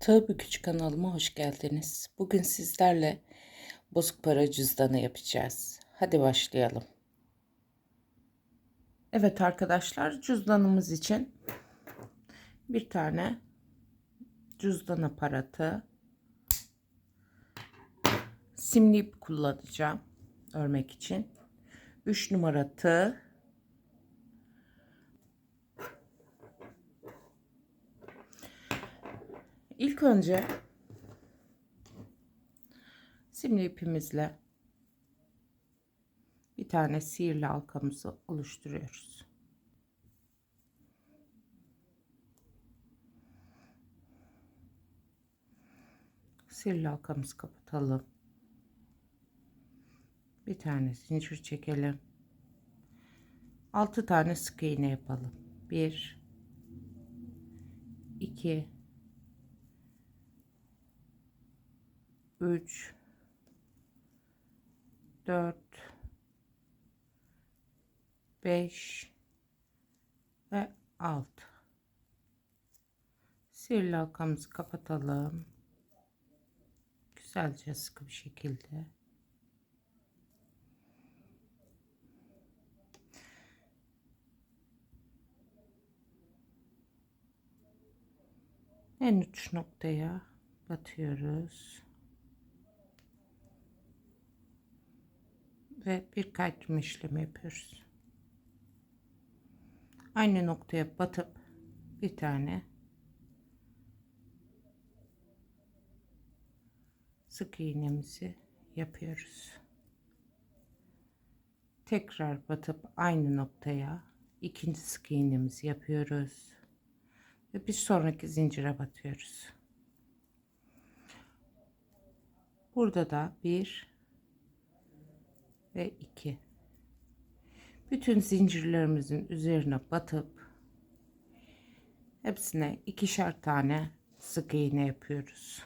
Tığ Bükücü kanalıma hoş geldiniz. Bugün sizlerle bozuk para cüzdanı yapacağız. Hadi başlayalım. Evet arkadaşlar cüzdanımız için bir tane cüzdan aparatı simli ip kullanacağım örmek için. 3 numara tığ İlk önce simli ipimizle bir tane sihirli halkamızı oluşturuyoruz. Sihirli halkamızı kapatalım. Bir tane zincir çekelim. 6 tane sık iğne yapalım. 1 2 3 4 5 ve 6 sihirli halkamızı kapatalım. Güzelce sıkı bir şekilde. En uç noktaya batıyoruz ve bir kaydırma yapıyoruz. Aynı noktaya batıp bir tane sık iğnemizi yapıyoruz. Tekrar batıp aynı noktaya ikinci sık iğnemizi yapıyoruz ve bir sonraki zincire batıyoruz. Burada da bir ve 2 bütün zincirlerimizin üzerine batıp hepsine ikişer tane sık iğne yapıyoruz.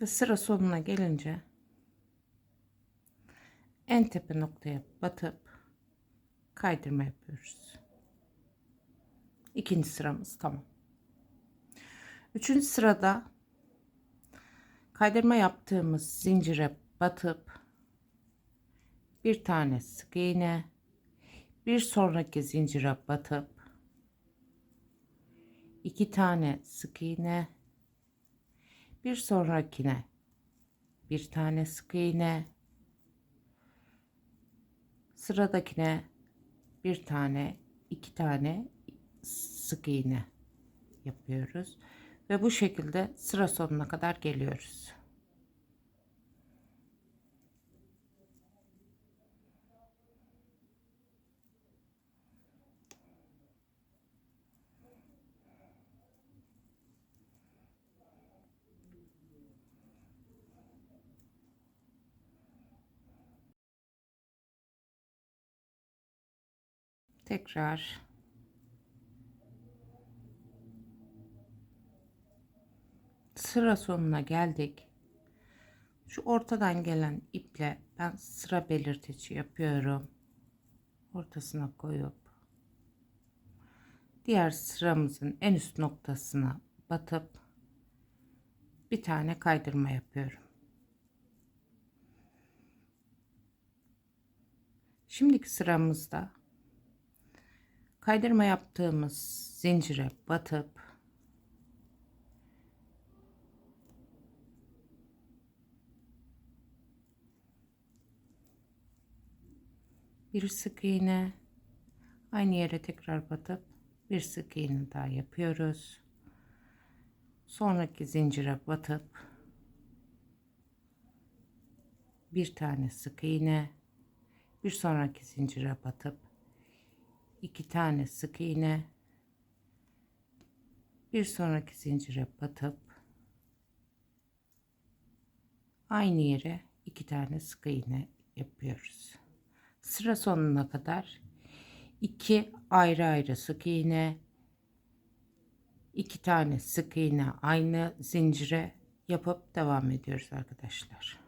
Ve sıra sonuna gelince en tepe noktaya batıp kaydırma yapıyoruz. İkinci sıramız tamam. Üçüncü sırada kaydırma yaptığımız zincire batıp bir tane sık iğne bir sonraki zincire batıp iki tane sık iğne bir sonrakine bir tane sık iğne sıradakine bir tane iki tane sık iğne yapıyoruz ve bu şekilde sıra sonuna kadar geliyoruz. Tekrar sıra sonuna geldik. Şu ortadan gelen iple ben sıra belirtici yapıyorum. Ortasına koyup diğer sıramızın en üst noktasına batıp bir tane kaydırma yapıyorum. Şimdiki sıramızda kaydırma yaptığımız zincire batıp bir sık iğne aynı yere tekrar batıp bir sık iğne daha yapıyoruz. Sonraki zincire batıp bir tane sık iğne bir sonraki zincire batıp iki tane sık iğne bir sonraki zincire batıp aynı yere iki tane sık iğne yapıyoruz. Sıra sonuna kadar iki ayrı ayrı sık iğne iki tane sık iğne aynı zincire yapıp devam ediyoruz arkadaşlar.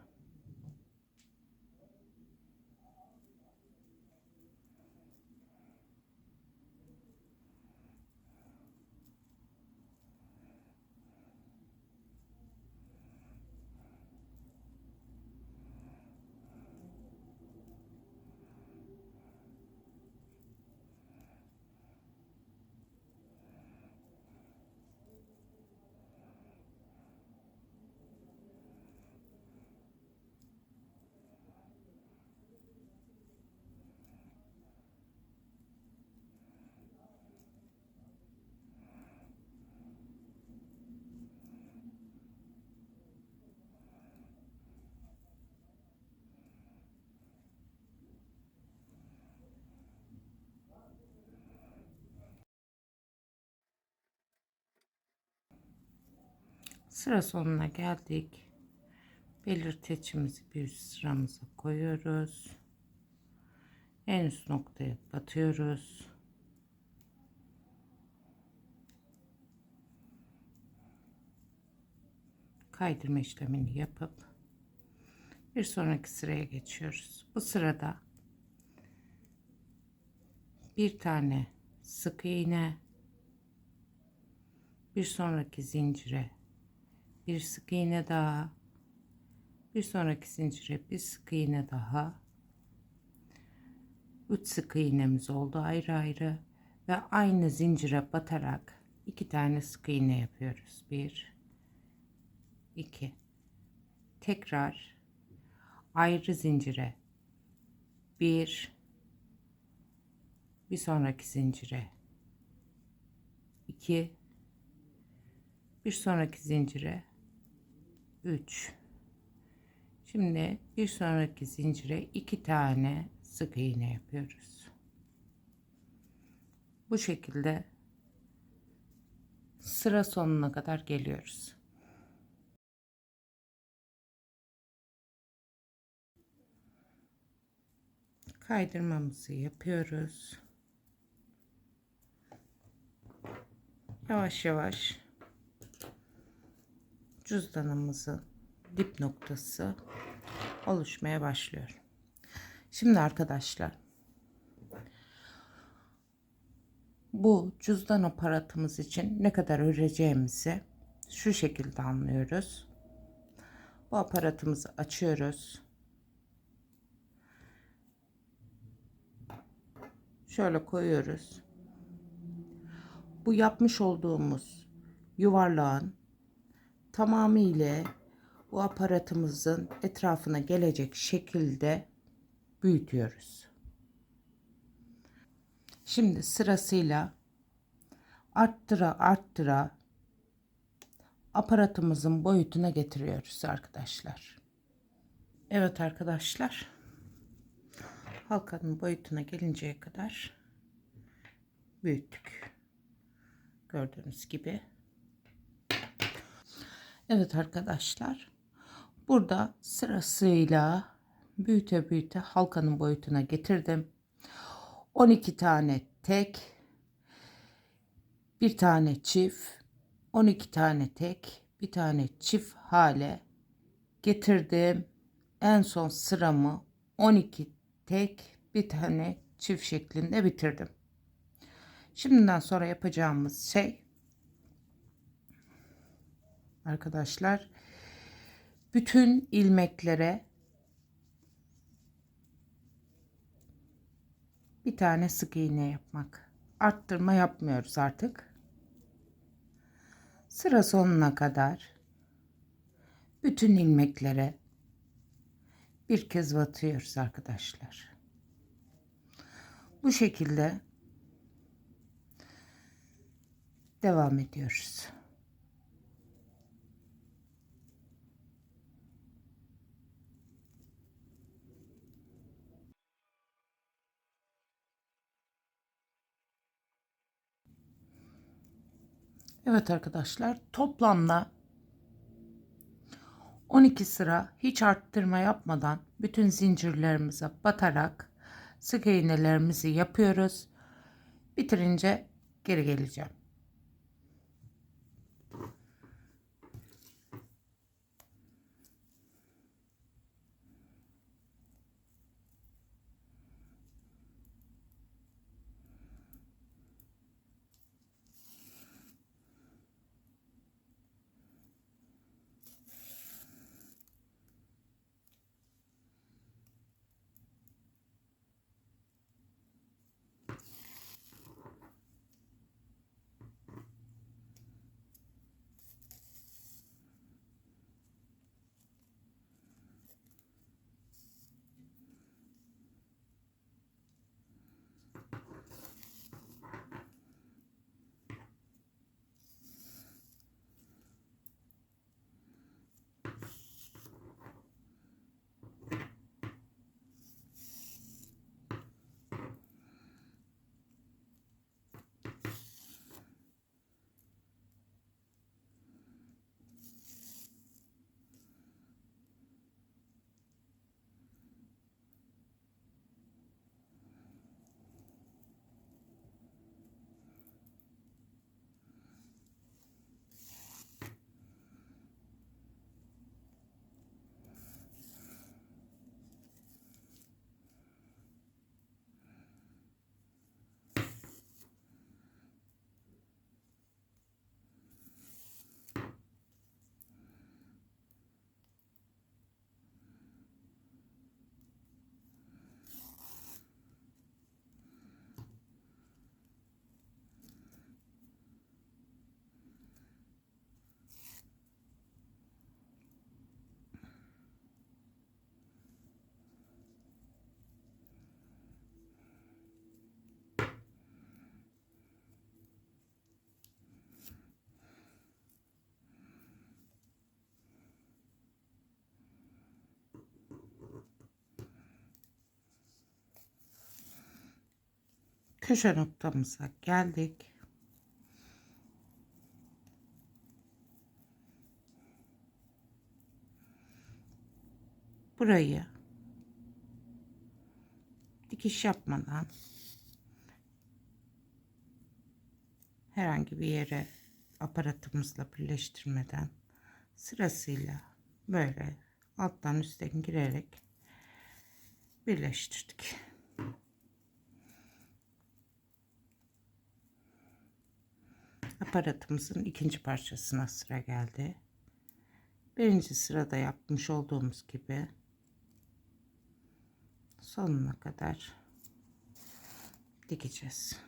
Sıra sonuna geldik. Belirteçimizi bir üst sıramıza koyuyoruz. En üst noktaya batıyoruz. Kaydırma işlemini yapıp bir sonraki sıraya geçiyoruz. Bu sırada bir tane sık iğne bir sonraki zincire bir sık iğne daha. Bir sonraki zincire bir sık iğne daha. 3 sık iğnemiz oldu ayrı ayrı ve aynı zincire batarak iki tane sık iğne yapıyoruz. 1 2 tekrar ayrı zincire. Bir bir sonraki zincire. 2 bir sonraki zincire 3 şimdi bir sonraki zincire iki tane sık iğne yapıyoruz. Bu şekilde sıra sonuna kadar geliyoruz. Kaydırmamızı yapıyoruz. Yavaş yavaş cüzdanımızın dip noktası oluşmaya başlıyor. Şimdi arkadaşlar bu cüzdan aparatımız için ne kadar öreceğimizi şu şekilde anlıyoruz. Bu aparatımızı açıyoruz. Şöyle koyuyoruz. Bu yapmış olduğumuz yuvarlağın tamamıyla bu aparatımızın etrafına gelecek şekilde büyütüyoruz. Şimdi sırasıyla arttıra arttıra aparatımızın boyutuna getiriyoruz arkadaşlar. Evet arkadaşlar. Halkanın boyutuna gelinceye kadar büyüttük. Gördüğünüz gibi. Evet arkadaşlar. Burada sırasıyla büyüte büyüte halkanın boyutuna getirdim. 12 tane tek, bir tane çift, 12 tane tek, bir tane çift hale getirdim. En son sıramı 12 tek, bir tane çift şeklinde bitirdim. Şimdiden sonra yapacağımız şey arkadaşlar bütün ilmeklere bir tane sık iğne yapmak. Arttırma yapmıyoruz artık. Sıra sonuna kadar bütün ilmeklere bir kez batıyoruz arkadaşlar. Bu şekilde devam ediyoruz. Evet arkadaşlar toplamda 12 sıra hiç arttırma yapmadan bütün zincirlerimize batarak sık iğnelerimizi yapıyoruz. Bitirince geri geleceğim. Köşe noktamıza geldik. Burayı dikiş yapmadan herhangi bir yere aparatımızla birleştirmeden sırasıyla böyle alttan üstten girerek birleştirdik. Aparatımızın ikinci parçasına sıra geldi. Birinci sırada yapmış olduğumuz gibi sonuna kadar dikeceğiz.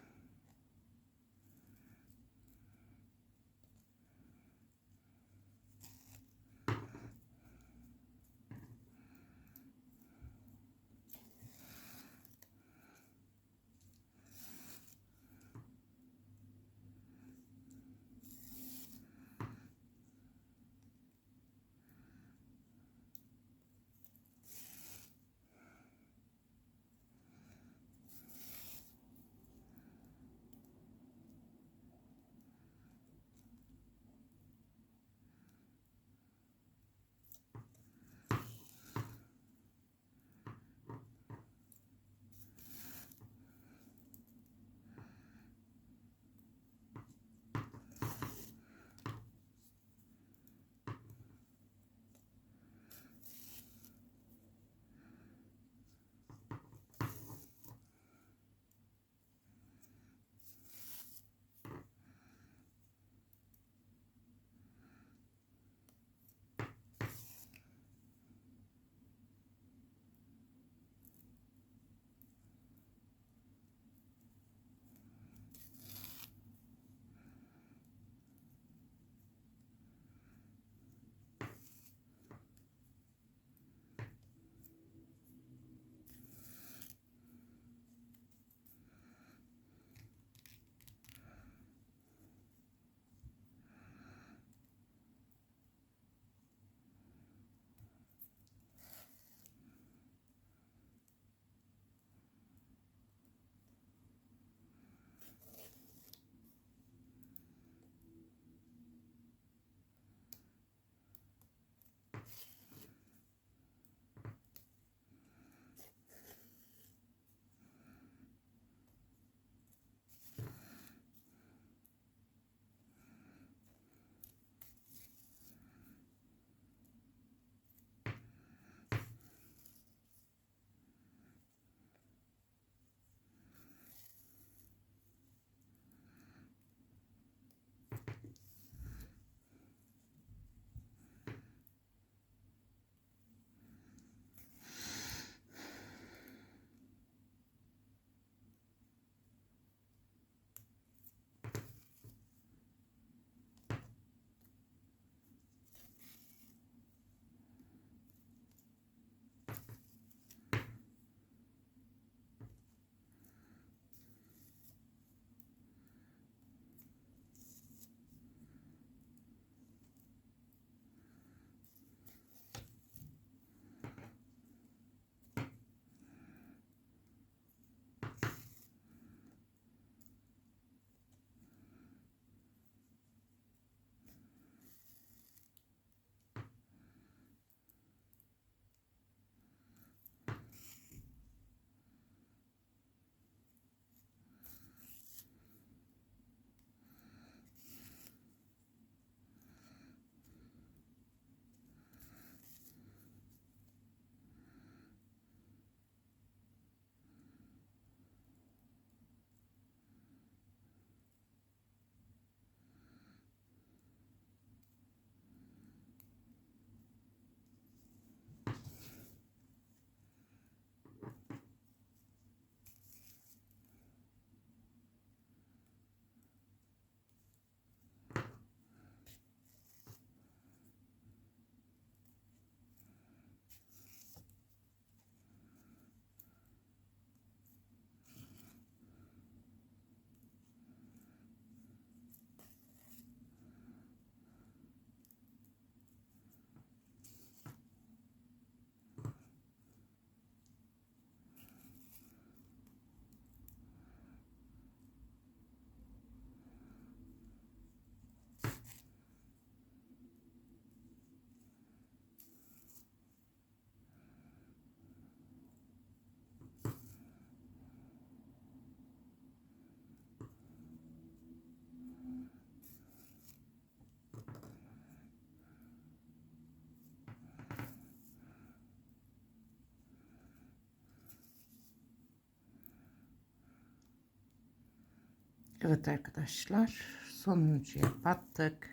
Evet arkadaşlar sonuncuya battık.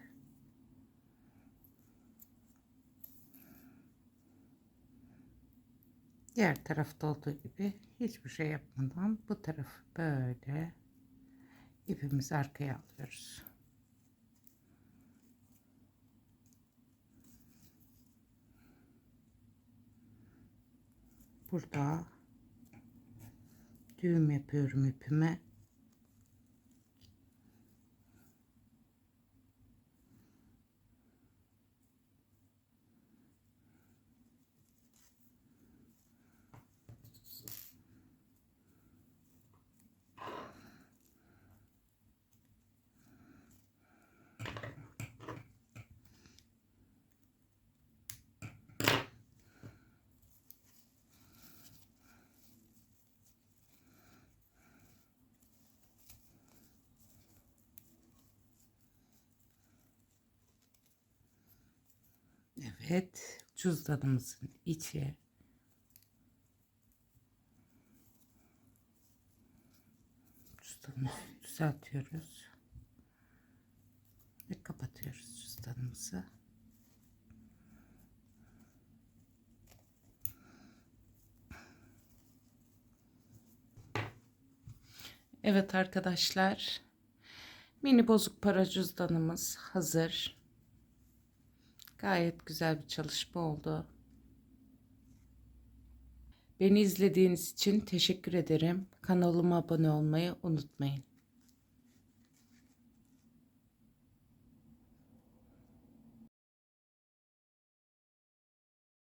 Diğer tarafta olduğu gibi hiçbir şey yapmadan bu tarafı böyle ipimizi arkaya alıyoruz. Burada düğüm yapıyorum ipime. Evet, cüzdanımızın içi cüzdanımızı düzeltiyoruz ve kapatıyoruz cüzdanımızı. Evet arkadaşlar, mini bozuk para cüzdanımız hazır. Gayet güzel bir çalışma oldu. Beni izlediğiniz için teşekkür ederim. Kanalıma abone olmayı unutmayın.